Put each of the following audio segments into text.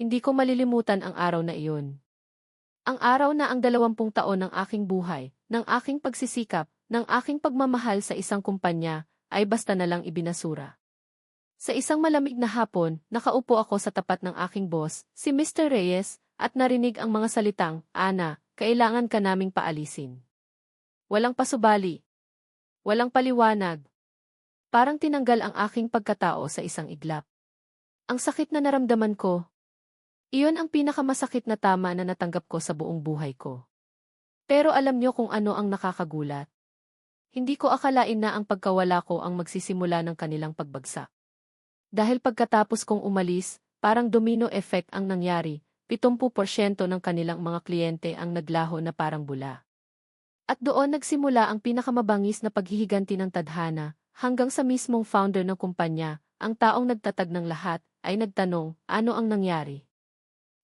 hindi ko malilimutan ang araw na iyon. Ang araw na ang dalawampung taon ng aking buhay, ng aking pagsisikap, ng aking pagmamahal sa isang kumpanya, ay basta na lang ibinasura. Sa isang malamig na hapon, nakaupo ako sa tapat ng aking boss, si Mr. Reyes, at narinig ang mga salitang, Ana, kailangan ka naming paalisin. Walang pasubali. Walang paliwanag. Parang tinanggal ang aking pagkatao sa isang iglap. Ang sakit na naramdaman ko. Iyon ang pinakamasakit na tama na natanggap ko sa buong buhay ko. Pero alam niyo kung ano ang nakakagulat. Hindi ko akalain na ang pagkawala ko ang magsisimula ng kanilang pagbagsak. Dahil pagkatapos kong umalis, parang domino effect ang nangyari, 70% ng kanilang mga kliyente ang naglaho na parang bula. At doon nagsimula ang pinakamabangis na paghihiganti ng tadhana, hanggang sa mismong founder ng kumpanya, ang taong nagtatag ng lahat, ay nagtanong, ano ang nangyari?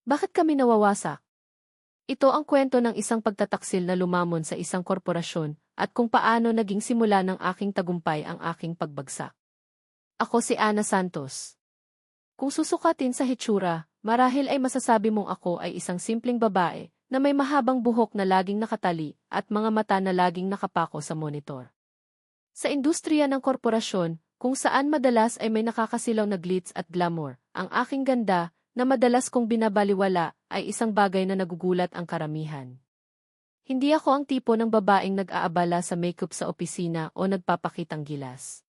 Bakit kami nawawasak? Ito ang kwento ng isang pagtataksil na lumamon sa isang korporasyon, at kung paano naging simula ng aking tagumpay ang aking pagbagsak. Ako si Ana Santos. Kung susukatin sa hitsura, marahil ay masasabi mong ako ay isang simpleng babae, na may mahabang buhok na laging nakatali at mga mata na laging nakapako sa monitor. Sa industriya ng korporasyon, kung saan madalas ay may nakakasilaw na glitz at glamour, ang aking ganda, na madalas kong binabaliwala, ay isang bagay na nagugulat ang karamihan. Hindi ako ang tipo ng babaeng nag-aabala sa makeup sa opisina o nagpapakitang gilas.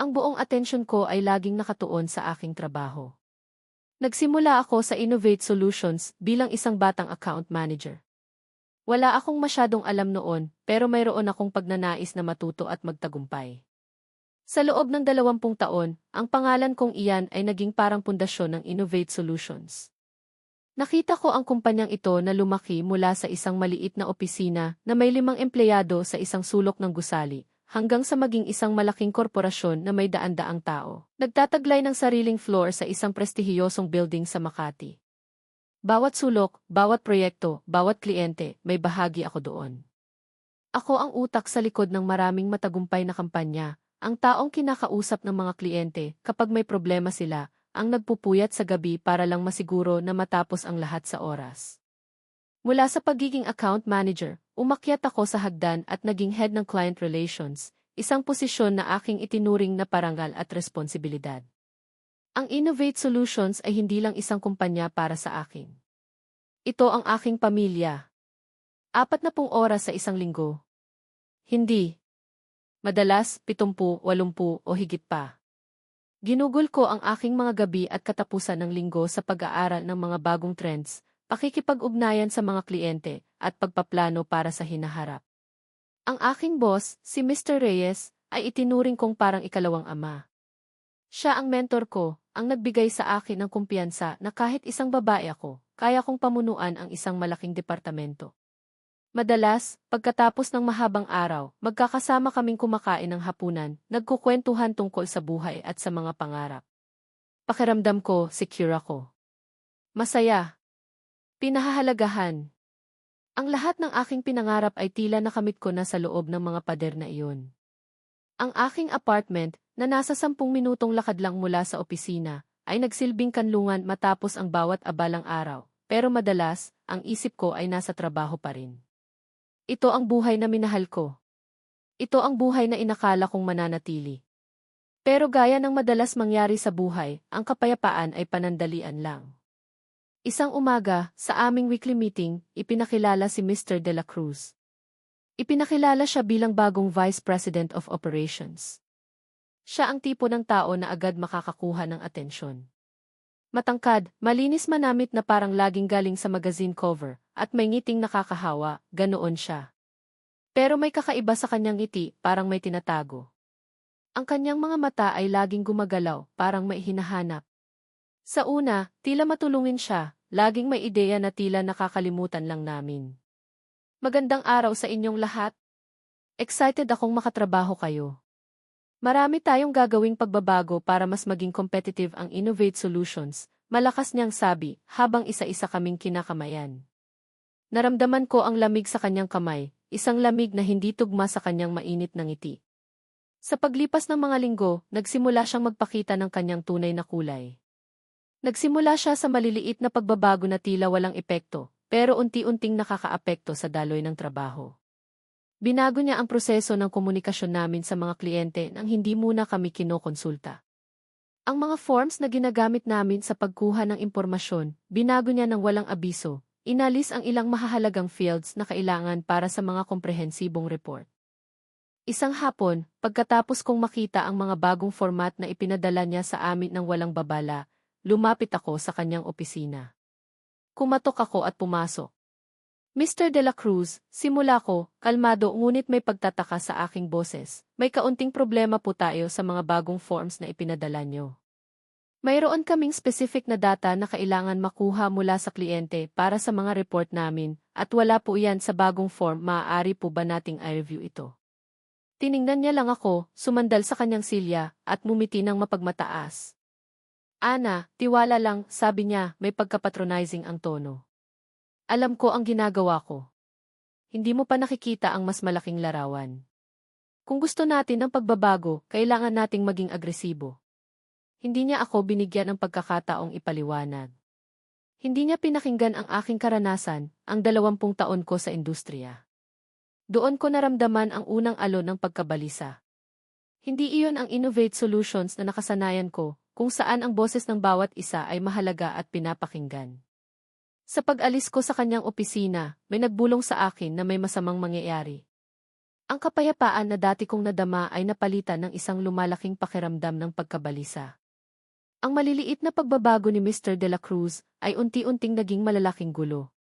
Ang buong atensyon ko ay laging nakatuon sa aking trabaho. Nagsimula ako sa Innovate Solutions bilang isang batang account manager. Wala akong masyadong alam noon, pero mayroon akong pagnanais na matuto at magtagumpay. Sa loob ng dalawampung taon, ang pangalan kong iyan ay naging parang pundasyon ng Innovate Solutions. Nakita ko ang kumpanyang ito na lumaki mula sa isang maliit na opisina na may limang empleyado sa isang sulok ng gusali, hanggang sa maging isang malaking korporasyon na may daan-daang tao. Nagtataglay ng sariling floor sa isang prestihiyosong building sa Makati. Bawat sulok, bawat proyekto, bawat kliyente, may bahagi ako doon. Ako ang utak sa likod ng maraming matagumpay na kampanya, ang taong kinakausap ng mga kliyente kapag may problema sila, ang nagpupuyat sa gabi para lang masiguro na matapos ang lahat sa oras. Mula sa pagiging account manager, umakyat ako sa hagdan at naging head ng client relations, isang posisyon na aking itinuring na parangal at responsibilidad. Ang Innovate Solutions ay hindi lang isang kumpanya para sa akin. Ito ang aking pamilya. Apat na pong oras sa isang linggo. Hindi. Madalas, pitumpu, walumpu o higit pa. Ginugol ko ang aking mga gabi at katapusan ng linggo sa pag-aaral ng mga bagong trends, pakikipag-ugnayan sa mga kliyente, at pagpaplano para sa hinaharap. Ang aking boss, si Mr. Reyes, ay itinuring kong parang ikalawang ama. Siya ang mentor ko, ang nagbigay sa akin ng kumpiyansa na kahit isang babae ako, kaya kong pamunuan ang isang malaking departamento. Madalas, pagkatapos ng mahabang araw, magkakasama kaming kumakain ng hapunan, nagkukwentuhan tungkol sa buhay at sa mga pangarap. Pakiramdam ko, secure ako. Masaya, Pinahahalagahan. Ang lahat ng aking pinangarap ay tila nakamit ko na sa loob ng mga pader na iyon. Ang aking apartment, na nasa sampung minutong lakad lang mula sa opisina, ay nagsilbing kanlungan matapos ang bawat abalang araw, pero madalas, ang isip ko ay nasa trabaho pa rin. Ito ang buhay na minahal ko. Ito ang buhay na inakala kong mananatili. Pero gaya ng madalas mangyari sa buhay, ang kapayapaan ay panandalian lang. Isang umaga, sa aming weekly meeting, ipinakilala si Mr. De La Cruz. Ipinakilala siya bilang bagong Vice President of Operations. Siya ang tipo ng tao na agad makakakuha ng atensyon. Matangkad, malinis manamit na parang laging galing sa magazine cover, at may ngiting nakakahawa, ganoon siya. Pero may kakaiba sa kanyang ngiti, parang may tinatago. Ang kanyang mga mata ay laging gumagalaw, parang may hinahanap. Sa una, tila matulungin siya, Laging may ideya na tila nakakalimutan lang namin. Magandang araw sa inyong lahat. Excited akong makatrabaho kayo. Marami tayong gagawing pagbabago para mas maging competitive ang Innovate Solutions, malakas niyang sabi, habang isa-isa kaming kinakamayan. Naramdaman ko ang lamig sa kanyang kamay, isang lamig na hindi tugma sa kanyang mainit na ngiti. Sa paglipas ng mga linggo, nagsimula siyang magpakita ng kanyang tunay na kulay. Nagsimula siya sa maliliit na pagbabago na tila walang epekto, pero unti-unting nakakaapekto sa daloy ng trabaho. Binago niya ang proseso ng komunikasyon namin sa mga kliyente nang hindi muna kami kinokonsulta. Ang mga forms na ginagamit namin sa pagkuha ng impormasyon, binago niya ng walang abiso, inalis ang ilang mahahalagang fields na kailangan para sa mga komprehensibong report. Isang hapon, pagkatapos kong makita ang mga bagong format na ipinadala niya sa amin ng walang babala, lumapit ako sa kanyang opisina. Kumatok ako at pumasok. Mr. De La Cruz, simula ko, kalmado ngunit may pagtataka sa aking boses. May kaunting problema po tayo sa mga bagong forms na ipinadala nyo. Mayroon kaming specific na data na kailangan makuha mula sa kliyente para sa mga report namin, at wala po iyan sa bagong form maaari po ba nating i-review ito. Tiningnan niya lang ako, sumandal sa kanyang silya, at mumiti ng mapagmataas. Ana, tiwala lang, sabi niya, may pagkapatronizing ang tono. Alam ko ang ginagawa ko. Hindi mo pa nakikita ang mas malaking larawan. Kung gusto natin ng pagbabago, kailangan nating maging agresibo. Hindi niya ako binigyan ng pagkakataong ipaliwanag. Hindi niya pinakinggan ang aking karanasan, ang dalawampung taon ko sa industriya. Doon ko naramdaman ang unang alon ng pagkabalisa. Hindi iyon ang innovate solutions na nakasanayan ko, kung saan ang boses ng bawat isa ay mahalaga at pinapakinggan. Sa pag-alis ko sa kanyang opisina, may nagbulong sa akin na may masamang mangyayari. Ang kapayapaan na dati kong nadama ay napalitan ng isang lumalaking pakiramdam ng pagkabalisa. Ang maliliit na pagbabago ni Mr. De La Cruz ay unti-unting naging malalaking gulo.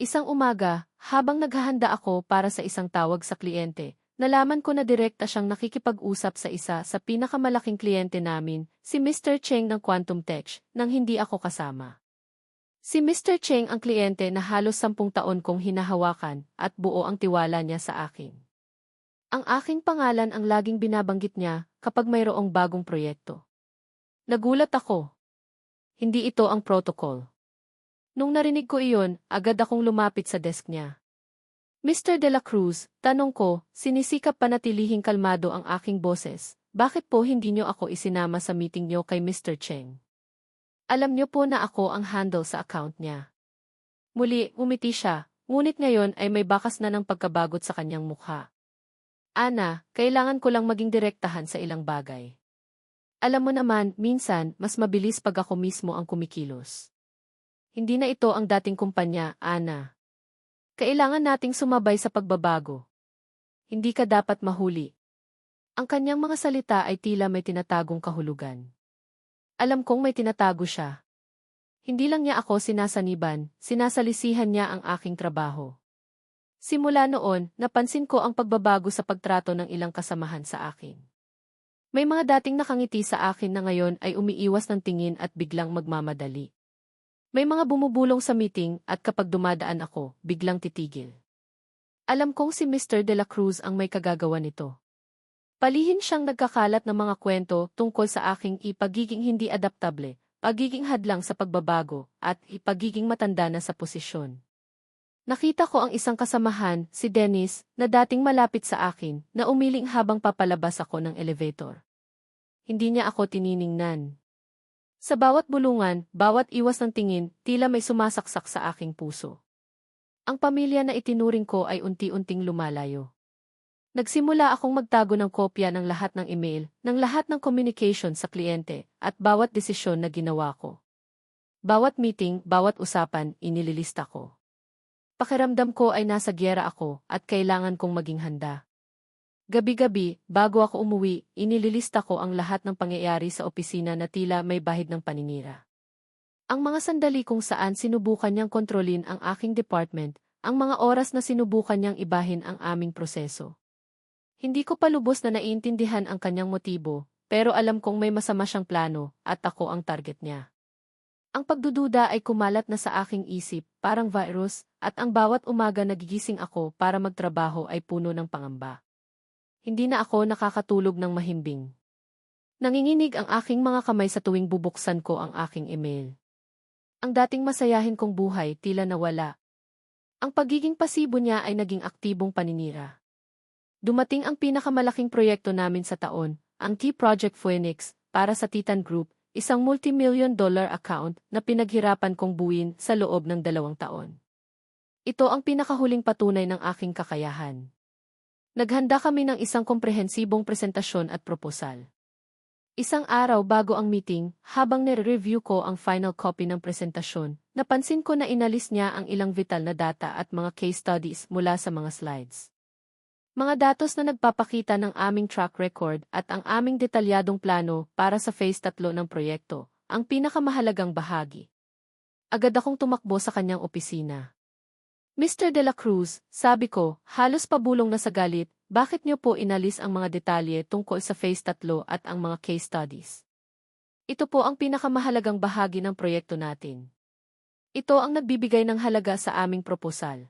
Isang umaga, habang naghahanda ako para sa isang tawag sa kliyente, nalaman ko na direkta siyang nakikipag-usap sa isa sa pinakamalaking kliyente namin, si Mr. Cheng ng Quantum Tech, nang hindi ako kasama. Si Mr. Cheng ang kliyente na halos sampung taon kong hinahawakan at buo ang tiwala niya sa akin. Ang aking pangalan ang laging binabanggit niya kapag mayroong bagong proyekto. Nagulat ako. Hindi ito ang protocol. Nung narinig ko iyon, agad akong lumapit sa desk niya. Mr. De La Cruz, tanong ko, sinisikap panatilihing kalmado ang aking boses. Bakit po hindi niyo ako isinama sa meeting niyo kay Mr. Cheng? Alam niyo po na ako ang handle sa account niya. Muli, umiti siya, ngunit ngayon ay may bakas na ng pagkabagot sa kanyang mukha. Ana, kailangan ko lang maging direktahan sa ilang bagay. Alam mo naman, minsan, mas mabilis pag ako mismo ang kumikilos. Hindi na ito ang dating kumpanya, Ana. Kailangan nating sumabay sa pagbabago. Hindi ka dapat mahuli. Ang kanyang mga salita ay tila may tinatagong kahulugan. Alam kong may tinatago siya. Hindi lang niya ako sinasaniban, sinasalisihan niya ang aking trabaho. Simula noon, napansin ko ang pagbabago sa pagtrato ng ilang kasamahan sa akin. May mga dating nakangiti sa akin na ngayon ay umiiwas ng tingin at biglang magmamadali. May mga bumubulong sa meeting at kapag dumadaan ako, biglang titigil. Alam kong si Mr. De La Cruz ang may kagagawa nito. Palihin siyang nagkakalat ng mga kwento tungkol sa aking ipagiging hindi adaptable, pagiging hadlang sa pagbabago, at ipagiging matanda na sa posisyon. Nakita ko ang isang kasamahan, si Dennis, na dating malapit sa akin, na umiling habang papalabas ako ng elevator. Hindi niya ako tininingnan. Sa bawat bulungan, bawat iwas ng tingin, tila may sumasaksak sa aking puso. Ang pamilya na itinuring ko ay unti-unting lumalayo. Nagsimula akong magtago ng kopya ng lahat ng email, ng lahat ng communication sa kliyente, at bawat desisyon na ginawa ko. Bawat meeting, bawat usapan, inililista ko. Pakiramdam ko ay nasa gyera ako at kailangan kong maging handa. Gabi-gabi, bago ako umuwi, inililista ko ang lahat ng pangyayari sa opisina na tila may bahid ng paninira. Ang mga sandali kung saan sinubukan niyang kontrolin ang aking department, ang mga oras na sinubukan niyang ibahin ang aming proseso. Hindi ko pa lubos na naiintindihan ang kanyang motibo, pero alam kong may masama siyang plano at ako ang target niya. Ang pagdududa ay kumalat na sa aking isip, parang virus, at ang bawat umaga nagigising ako para magtrabaho ay puno ng pangamba. Hindi na ako nakakatulog ng mahimbing. Nanginginig ang aking mga kamay sa tuwing bubuksan ko ang aking email. Ang dating masayahin kong buhay tila nawala. Ang pagiging pasibo niya ay naging aktibong paninira. Dumating ang pinakamalaking proyekto namin sa taon, ang Key Project Phoenix, para sa Titan Group, isang multi-million dollar account na pinaghirapan kong buuin sa loob ng dalawang taon. Ito ang pinakahuling patunay ng aking kakayahan. Naghanda kami ng isang komprehensibong presentasyon at proposal. Isang araw bago ang meeting, habang nire-review ko ang final copy ng presentasyon, napansin ko na inalis niya ang ilang vital na data at mga case studies mula sa mga slides. Mga datos na nagpapakita ng aming track record at ang aming detalyadong plano para sa phase 3 ng proyekto, ang pinakamahalagang bahagi. Agad akong tumakbo sa kanyang opisina. Mr. De La Cruz, sabi ko, halos pabulong na sa galit, bakit niyo po inalis ang mga detalye tungkol sa phase 3 at ang mga case studies? Ito po ang pinakamahalagang bahagi ng proyekto natin. Ito ang nagbibigay ng halaga sa aming proposal.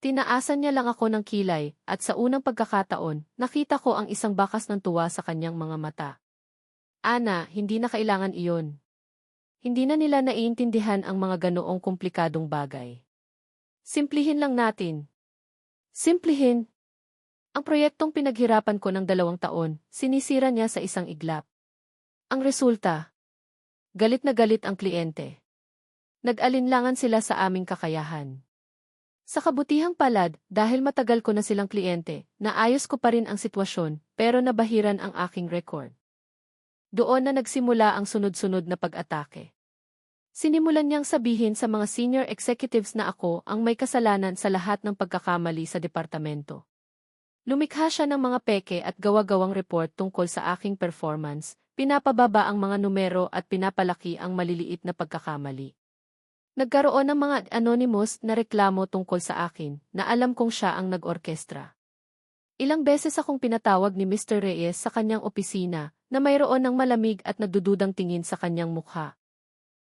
Tinaasan niya lang ako ng kilay, at sa unang pagkakataon, nakita ko ang isang bakas ng tuwa sa kanyang mga mata. Ana, hindi na kailangan iyon. Hindi na nila naiintindihan ang mga ganoong komplikadong bagay. Simplihin lang natin. Simplihin. Ang proyektong pinaghirapan ko ng dalawang taon, sinisira niya sa isang iglap. Ang resulta, galit na galit ang kliyente. Nag-alinlangan sila sa aming kakayahan. Sa kabutihang palad, dahil matagal ko na silang kliyente, naayos ko pa rin ang sitwasyon, pero nabahiran ang aking record. Doon na nagsimula ang sunod-sunod na pag-atake. Sinimulan niyang sabihin sa mga senior executives na ako ang may kasalanan sa lahat ng pagkakamali sa departamento. Lumikha siya ng mga peke at gawa-gawang report tungkol sa aking performance, pinapababa ang mga numero at pinapalaki ang maliliit na pagkakamali. Nagkaroon ng mga anonymous na reklamo tungkol sa akin na alam kong siya ang nag-orkestra. Ilang beses akong pinatawag ni Mr. Reyes sa kanyang opisina na mayroon ng malamig at nadududang tingin sa kanyang mukha.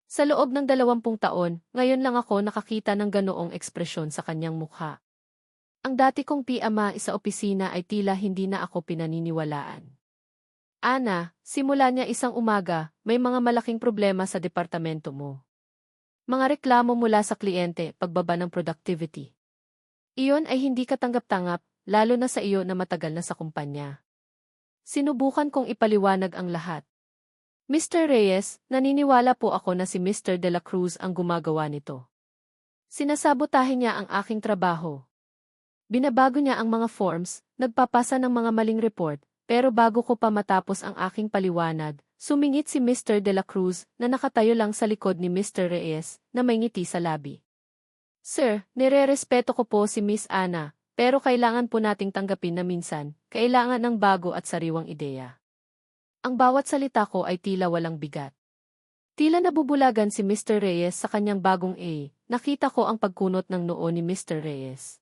Sa loob ng dalawampung taon, ngayon lang ako nakakita ng ganoong ekspresyon sa kanyang mukha. Ang dati kong piyama sa opisina ay tila hindi na ako pinaniniwalaan. Ana, simula niya isang umaga, may mga malaking problema sa departamento mo. Mga reklamo mula sa kliyente, pagbaba ng productivity. Iyon ay hindi katanggap-tanggap, lalo na sa iyo na matagal na sa kumpanya. Sinubukan kong ipaliwanag ang lahat. Mr. Reyes, naniniwala po ako na si Mr. De La Cruz ang gumagawa nito. Sinasabotahin niya ang aking trabaho. Binabago niya ang mga forms, nagpapasa ng mga maling report, pero bago ko pa matapos ang aking paliwanag, Sumingit si Mr. De La Cruz na nakatayo lang sa likod ni Mr. Reyes na may ngiti sa labi. Sir, nire-respeto ko po si Miss Ana, pero kailangan po nating tanggapin na minsan, kailangan ng bago at sariwang ideya. Ang bawat salita ko ay tila walang bigat. Tila nabubulagan si Mr. Reyes sa kanyang bagong A, nakita ko ang pagkunot ng noo ni Mr. Reyes.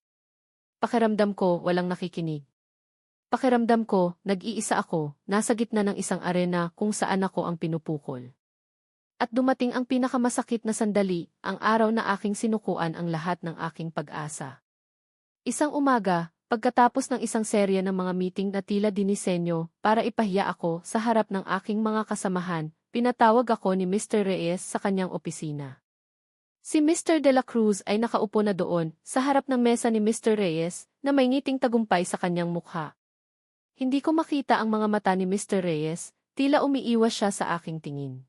Pakiramdam ko walang nakikinig. Pakiramdam ko, nag-iisa ako, nasa gitna ng isang arena kung saan ako ang pinupukol. At dumating ang pinakamasakit na sandali, ang araw na aking sinukuan ang lahat ng aking pag-asa. Isang umaga, pagkatapos ng isang serye ng mga meeting na tila dinisenyo para ipahiya ako sa harap ng aking mga kasamahan, pinatawag ako ni Mr. Reyes sa kanyang opisina. Si Mr. De La Cruz ay nakaupo na doon, sa harap ng mesa ni Mr. Reyes, na may ngiting tagumpay sa kanyang mukha. Hindi ko makita ang mga mata ni Mr. Reyes, tila umiiwas siya sa aking tingin.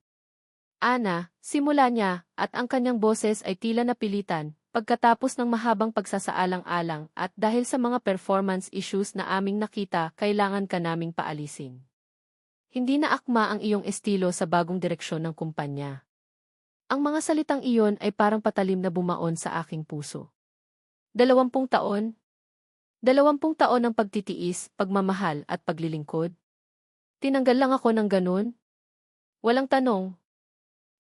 Ana, simula niya, at ang kanyang boses ay tila napilitan, pagkatapos ng mahabang pagsasaalang-alang at dahil sa mga performance issues na aming nakita, kailangan ka naming paalisin. Hindi na akma ang iyong estilo sa bagong direksyon ng kumpanya. Ang mga salitang iyon ay parang patalim na bumaon sa aking puso. Dalawampung taon, Dalawampung taon ng pagtitiis, pagmamahal at paglilingkod. Tinanggal lang ako ng ganun. Walang tanong.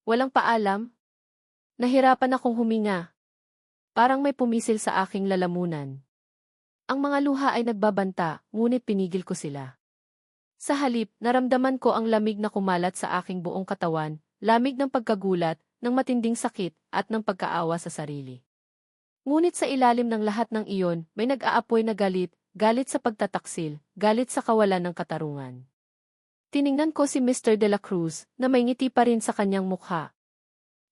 Walang paalam. Nahirapan akong huminga. Parang may pumisil sa aking lalamunan. Ang mga luha ay nagbabanta, ngunit pinigil ko sila. Sa halip, naramdaman ko ang lamig na kumalat sa aking buong katawan, lamig ng pagkagulat, ng matinding sakit, at ng pagkaawa sa sarili. Ngunit sa ilalim ng lahat ng iyon, may nag-aapoy na galit, galit sa pagtataksil, galit sa kawalan ng katarungan. Tiningnan ko si Mr. De La Cruz na may ngiti pa rin sa kanyang mukha.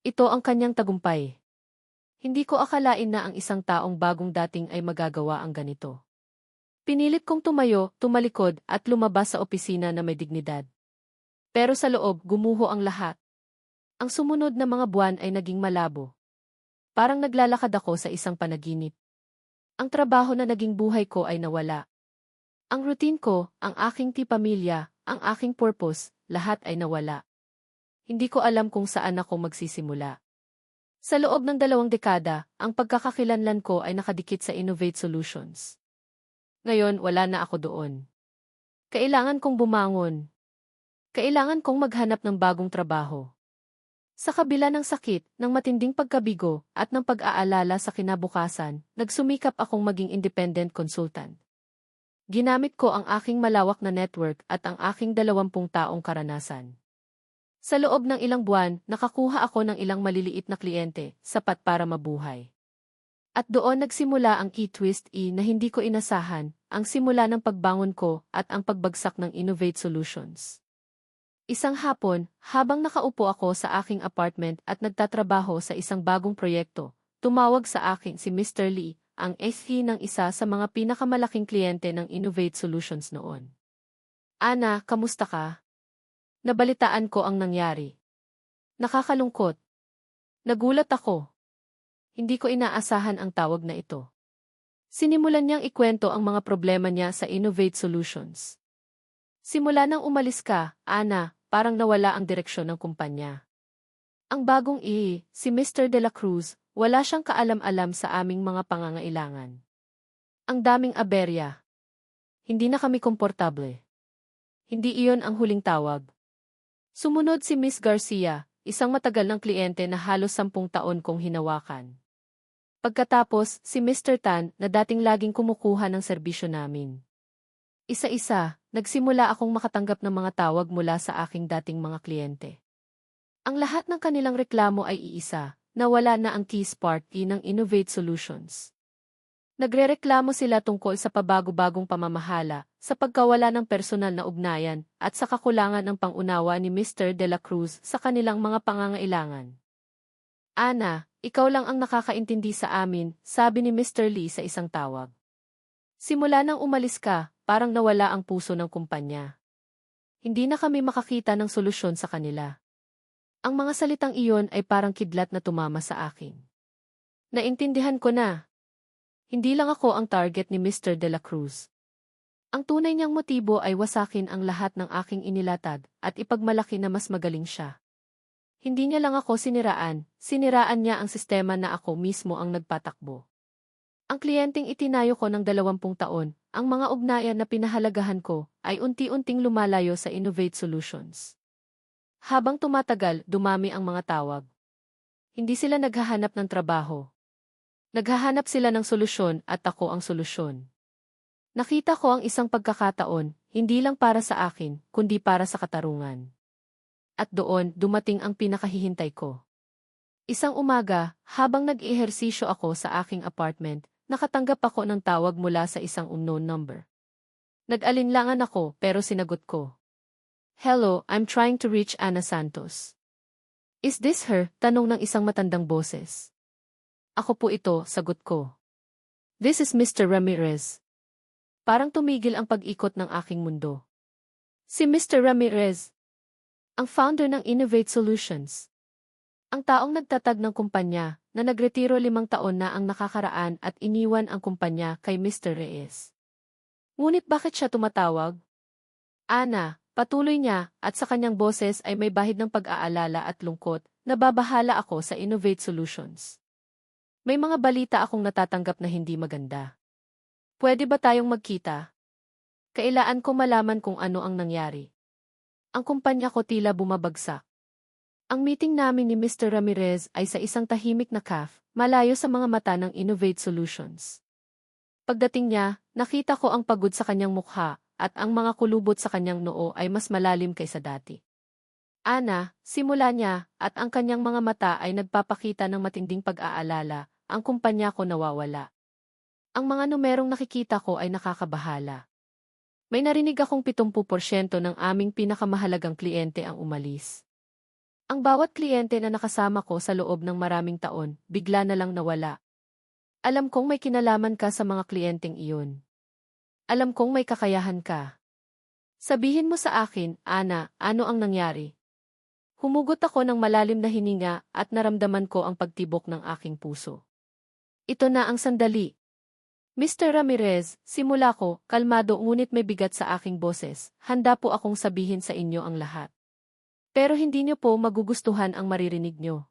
Ito ang kanyang tagumpay. Hindi ko akalain na ang isang taong bagong dating ay magagawa ang ganito. Pinilit kong tumayo, tumalikod at lumabas sa opisina na may dignidad. Pero sa loob, gumuho ang lahat. Ang sumunod na mga buwan ay naging malabo. Parang naglalakad ako sa isang panaginip. Ang trabaho na naging buhay ko ay nawala. Ang routine ko, ang aking tipamilya, ang aking purpose, lahat ay nawala. Hindi ko alam kung saan ako magsisimula. Sa loob ng dalawang dekada, ang pagkakakilanlan ko ay nakadikit sa Innovate Solutions. Ngayon, wala na ako doon. Kailangan kong bumangon. Kailangan kong maghanap ng bagong trabaho. Sa kabila ng sakit, ng matinding pagkabigo, at ng pag-aalala sa kinabukasan, nagsumikap akong maging independent consultant. Ginamit ko ang aking malawak na network at ang aking dalawampung taong karanasan. Sa loob ng ilang buwan, nakakuha ako ng ilang maliliit na kliyente, sapat para mabuhay. At doon nagsimula ang e-twist E na hindi ko inasahan, ang simula ng pagbangon ko at ang pagbagsak ng Innovate Solutions. Isang hapon, habang nakaupo ako sa aking apartment at nagtatrabaho sa isang bagong proyekto, tumawag sa akin si Mr. Lee, ang SE ng isa sa mga pinakamalaking kliyente ng Innovate Solutions noon. Ana, kamusta ka? Nabalitaan ko ang nangyari. Nakakalungkot. Nagulat ako. Hindi ko inaasahan ang tawag na ito. Sinimulan niyang ikwento ang mga problema niya sa Innovate Solutions. Simula nang umalis ka, Ana, parang nawala ang direksyon ng kumpanya. Ang bagong I, si Mr. De La Cruz, wala siyang kaalam-alam sa aming mga pangangailangan. Ang daming aberya. Hindi na kami komportable. Hindi iyon ang huling tawag. Sumunod si Miss Garcia, isang matagal ng kliyente na halos sampung taon kong hinawakan. Pagkatapos, si Mr. Tan na dating laging kumukuha ng serbisyo namin. Isa-isa, nagsimula akong makatanggap ng mga tawag mula sa aking dating mga kliyente. Ang lahat ng kanilang reklamo ay iisa, nawala na ang key spark ng Innovate Solutions. Nagrereklamo sila tungkol sa pabago-bagong pamamahala, sa pagkawala ng personal na ugnayan, at sa kakulangan ng pangunawa ni Mr. De La Cruz sa kanilang mga pangangailangan. Ana, ikaw lang ang nakakaintindi sa amin, sabi ni Mr. Lee sa isang tawag. Simula nang umalis ka, parang nawala ang puso ng kumpanya. Hindi na kami makakita ng solusyon sa kanila. Ang mga salitang iyon ay parang kidlat na tumama sa akin. Naintindihan ko na. Hindi lang ako ang target ni Mr. De La Cruz. Ang tunay niyang motibo ay wasakin ang lahat ng aking inilatad at ipagmalaki na mas magaling siya. Hindi niya lang ako siniraan, siniraan niya ang sistema na ako mismo ang nagpatakbo. Ang kliyenteng itinayo ko ng dalawampung taon, ang mga ugnayan na pinahalagahan ko, ay unti-unting lumalayo sa Innovate Solutions. Habang tumatagal, dumami ang mga tawag. Hindi sila naghahanap ng trabaho. Naghahanap sila ng solusyon at ako ang solusyon. Nakita ko ang isang pagkakataon, hindi lang para sa akin, kundi para sa katarungan. At doon, dumating ang pinakahihintay ko. Isang umaga, habang nag-ehersisyo ako sa aking apartment, nakatanggap ako ng tawag mula sa isang unknown number. Nag-alinlangan ako pero sinagot ko. Hello, I'm trying to reach Ana Santos. Is this her? Tanong ng isang matandang boses. Ako po ito, sagot ko. This is Mr. Ramirez. Parang tumigil ang pag-ikot ng aking mundo. Si Mr. Ramirez, ang founder ng Innovate Solutions. Ang taong nagtatag ng kumpanya na nagretiro limang taon na ang nakakaraan at iniwan ang kumpanya kay Mr. Reyes. Ngunit bakit siya tumatawag? Ana, Patuloy niya, at sa kanyang boses ay may bahid ng pag-aalala at lungkot, nababahala ako sa Innovate Solutions. May mga balita akong natatanggap na hindi maganda. Pwede ba tayong magkita? Kailaan ko malaman kung ano ang nangyari. Ang kumpanya ko tila bumabagsak. Ang meeting namin ni Mr. Ramirez ay sa isang tahimik na caf, malayo sa mga mata ng Innovate Solutions. Pagdating niya, nakita ko ang pagod sa kanyang mukha, at ang mga kulubot sa kanyang noo ay mas malalim kaysa dati. Ana, simula niya, at ang kanyang mga mata ay nagpapakita ng matinding pag-aalala, ang kumpanya ko nawawala. Ang mga numerong nakikita ko ay nakakabahala. May narinig akong 70% ng aming pinakamahalagang kliyente ang umalis. Ang bawat kliyente na nakasama ko sa loob ng maraming taon, bigla na lang nawala. Alam kong may kinalaman ka sa mga kliyenteng iyon. Alam kong may kakayahan ka. Sabihin mo sa akin, Ana, ano ang nangyari? Humugot ako ng malalim na hininga at naramdaman ko ang pagtibok ng aking puso. Ito na ang sandali. Mr. Ramirez, simula ko, kalmado ngunit may bigat sa aking boses, handa po akong sabihin sa inyo ang lahat. Pero hindi niyo po magugustuhan ang maririnig niyo.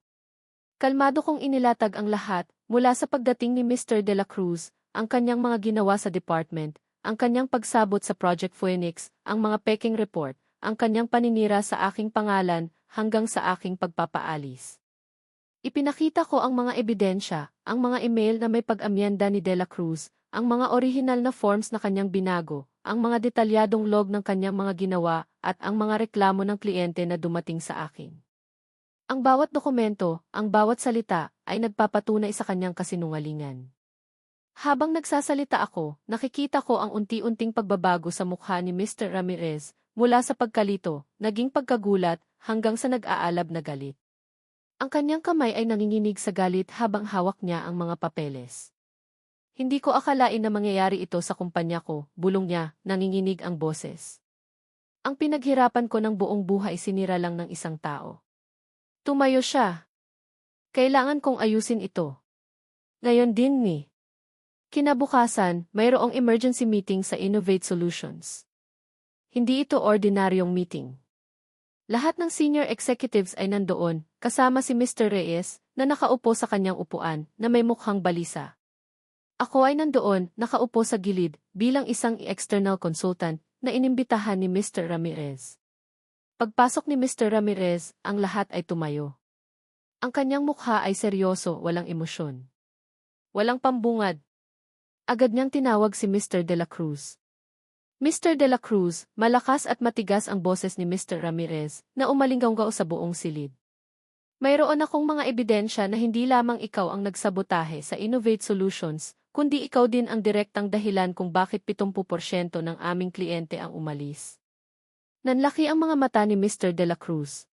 Kalmado kong inilatag ang lahat, mula sa pagdating ni Mr. De La Cruz, ang kanyang mga ginawa sa department, ang kanyang pagsabot sa Project Phoenix, ang mga peking report, ang kanyang paninira sa aking pangalan, hanggang sa aking pagpapaalis. Ipinakita ko ang mga ebidensya, ang mga email na may pag-amyenda ni De La Cruz, ang mga orihinal na forms na kanyang binago, ang mga detalyadong log ng kanyang mga ginawa, at ang mga reklamo ng kliyente na dumating sa akin. Ang bawat dokumento, ang bawat salita, ay nagpapatunay sa kanyang kasinungalingan. Habang nagsasalita ako, nakikita ko ang unti-unting pagbabago sa mukha ni Mr. Ramirez, mula sa pagkalito, naging pagkagulat, hanggang sa nag-aalab na galit. Ang kanyang kamay ay nanginginig sa galit habang hawak niya ang mga papeles. Hindi ko akalain na mangyayari ito sa kumpanya ko, bulong niya, nanginginig ang boses. Ang pinaghirapan ko ng buong buhay sinira lang ng isang tao. Tumayo siya. Kailangan kong ayusin ito. Ngayon din ni. Kinabukasan, mayroong emergency meeting sa Innovate Solutions. Hindi ito ordinaryong meeting. Lahat ng senior executives ay nandoon, kasama si Mr. Reyes, na nakaupo sa kanyang upuan, na may mukhang balisa. Ako ay nandoon, nakaupo sa gilid, bilang isang external consultant na inimbitahan ni Mr. Ramirez. Pagpasok ni Mr. Ramirez, ang lahat ay tumayo. Ang kanyang mukha ay seryoso, walang emosyon. Walang pambungad. Agad niyang tinawag si Mr. De La Cruz. Mr. De La Cruz, malakas at matigas ang boses ni Mr. Ramirez na umalinggaw sa buong silid. Mayroon akong mga ebidensya na hindi lamang ikaw ang nagsabotahe sa Innovate Solutions, kundi ikaw din ang direktang dahilan kung bakit 70% ng aming kliyente ang umalis. Nanlaki ang mga mata ni Mr. De La Cruz.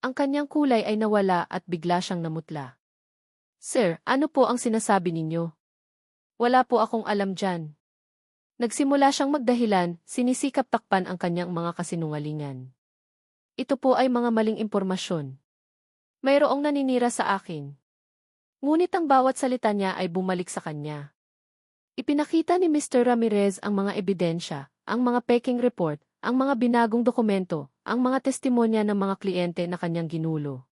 Ang kanyang kulay ay nawala at bigla siyang namutla. Sir, ano po ang sinasabi ninyo? Wala po akong alam dyan. Nagsimula siyang magdahilan, sinisikap takpan ang kanyang mga kasinungalingan. Ito po ay mga maling impormasyon. Mayroong naninira sa akin. Ngunit ang bawat salita niya ay bumalik sa kanya. Ipinakita ni Mr. Ramirez ang mga ebidensya, ang mga peking report, ang mga binagong dokumento, ang mga testimonya ng mga kliyente na kanyang ginulo.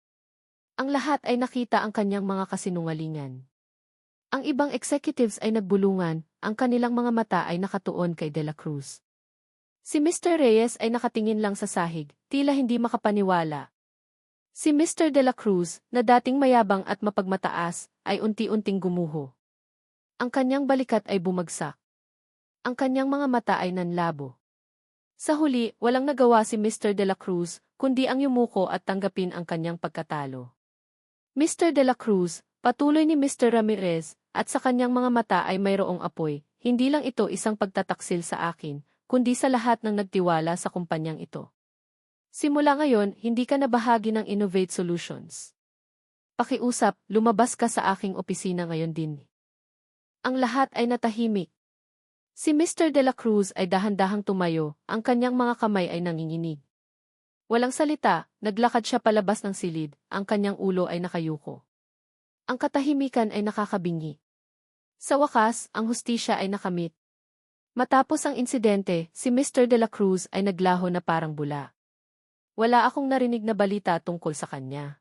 Ang lahat ay nakita ang kanyang mga kasinungalingan. Ang ibang executives ay nagbulungan, ang kanilang mga mata ay nakatuon kay De La Cruz. Si Mr. Reyes ay nakatingin lang sa sahig, tila hindi makapaniwala, Si Mr. De La Cruz, na dating mayabang at mapagmataas, ay unti-unting gumuho. Ang kanyang balikat ay bumagsak. Ang kanyang mga mata ay nanlabo. Sa huli, walang nagawa si Mr. De La Cruz, kundi ang yumuko at tanggapin ang kanyang pagkatalo. Mr. De La Cruz, patuloy ni Mr. Ramirez, at sa kanyang mga mata ay mayroong apoy, hindi lang ito isang pagtataksil sa akin, kundi sa lahat ng nagtiwala sa kumpanyang ito. Simula ngayon, hindi ka na bahagi ng Innovate Solutions. Pakiusap, lumabas ka sa aking opisina ngayon din. Ang lahat ay natahimik. Si Mr. De La Cruz ay dahan-dahang tumayo, ang kanyang mga kamay ay nanginginig. Walang salita, naglakad siya palabas ng silid, ang kanyang ulo ay nakayuko. Ang katahimikan ay nakakabingi. Sa wakas, ang hustisya ay nakamit. Matapos ang insidente, si Mr. De La Cruz ay naglaho na parang bula. Wala akong narinig na balita tungkol sa kanya.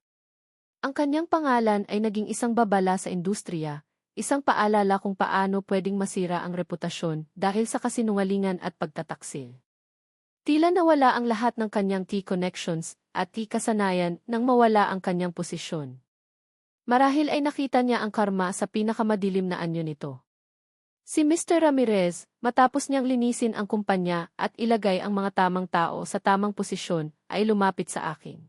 Ang kanyang pangalan ay naging isang babala sa industriya, isang paalala kung paano pwedeng masira ang reputasyon dahil sa kasinungalingan at pagtataksil. Tila nawala ang lahat ng kanyang T-connections at T-kasanayan nang mawala ang kanyang posisyon. Marahil ay nakita niya ang karma sa pinakamadilim na anyo nito. Si Mr. Ramirez, matapos niyang linisin ang kumpanya at ilagay ang mga tamang tao sa tamang posisyon, ay lumapit sa akin.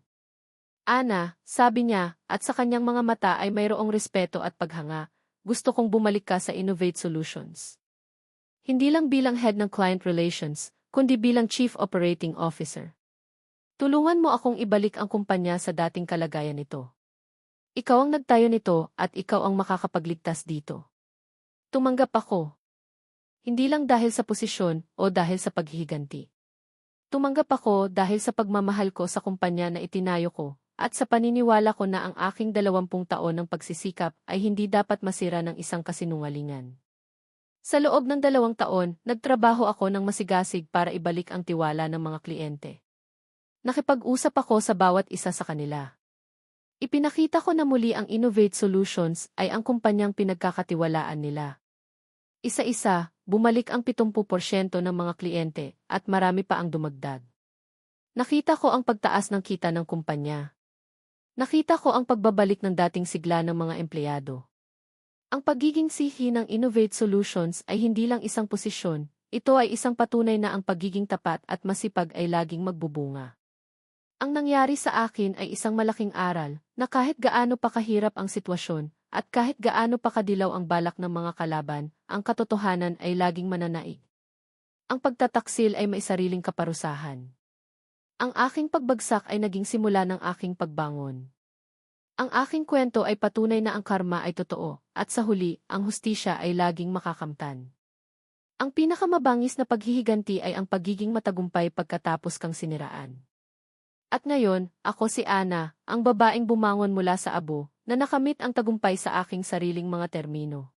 Ana, sabi niya, at sa kanyang mga mata ay mayroong respeto at paghanga, gusto kong bumalik ka sa Innovate Solutions. Hindi lang bilang head ng client relations, kundi bilang chief operating officer. Tulungan mo akong ibalik ang kumpanya sa dating kalagayan nito. Ikaw ang nagtayo nito at ikaw ang makakapagligtas dito. Tumanggap ako. Hindi lang dahil sa posisyon o dahil sa paghihiganti. Tumanggap ako dahil sa pagmamahal ko sa kumpanya na itinayo ko, at sa paniniwala ko na ang aking dalawampung taon ng pagsisikap ay hindi dapat masira ng isang kasinungalingan. Sa loob ng dalawang taon, nagtrabaho ako ng masigasig para ibalik ang tiwala ng mga kliyente. Nakipag-usap ako sa bawat isa sa kanila. Ipinakita ko na muli ang Innovate Solutions ay ang kumpanyang pinagkakatiwalaan nila. Isa-isa, bumalik ang 70% ng mga kliyente at marami pa ang dumagdag. Nakita ko ang pagtaas ng kita ng kumpanya. Nakita ko ang pagbabalik ng dating sigla ng mga empleyado. Ang pagiging sihi ng Innovate Solutions ay hindi lang isang posisyon, ito ay isang patunay na ang pagiging tapat at masipag ay laging magbubunga. Ang nangyari sa akin ay isang malaking aral na kahit gaano pa kahirap ang sitwasyon at kahit gaano pa kadilaw ang balak ng mga kalaban, ang katotohanan ay laging mananaig. Ang pagtataksil ay may sariling kaparusahan. Ang aking pagbagsak ay naging simula ng aking pagbangon. Ang aking kwento ay patunay na ang karma ay totoo, at sa huli, ang hustisya ay laging makakamtan. Ang pinakamabangis na paghihiganti ay ang pagiging matagumpay pagkatapos kang siniraan. At ngayon, ako si Ana, ang babaeng bumangon mula sa abo, na nakamit ang tagumpay sa aking sariling mga termino.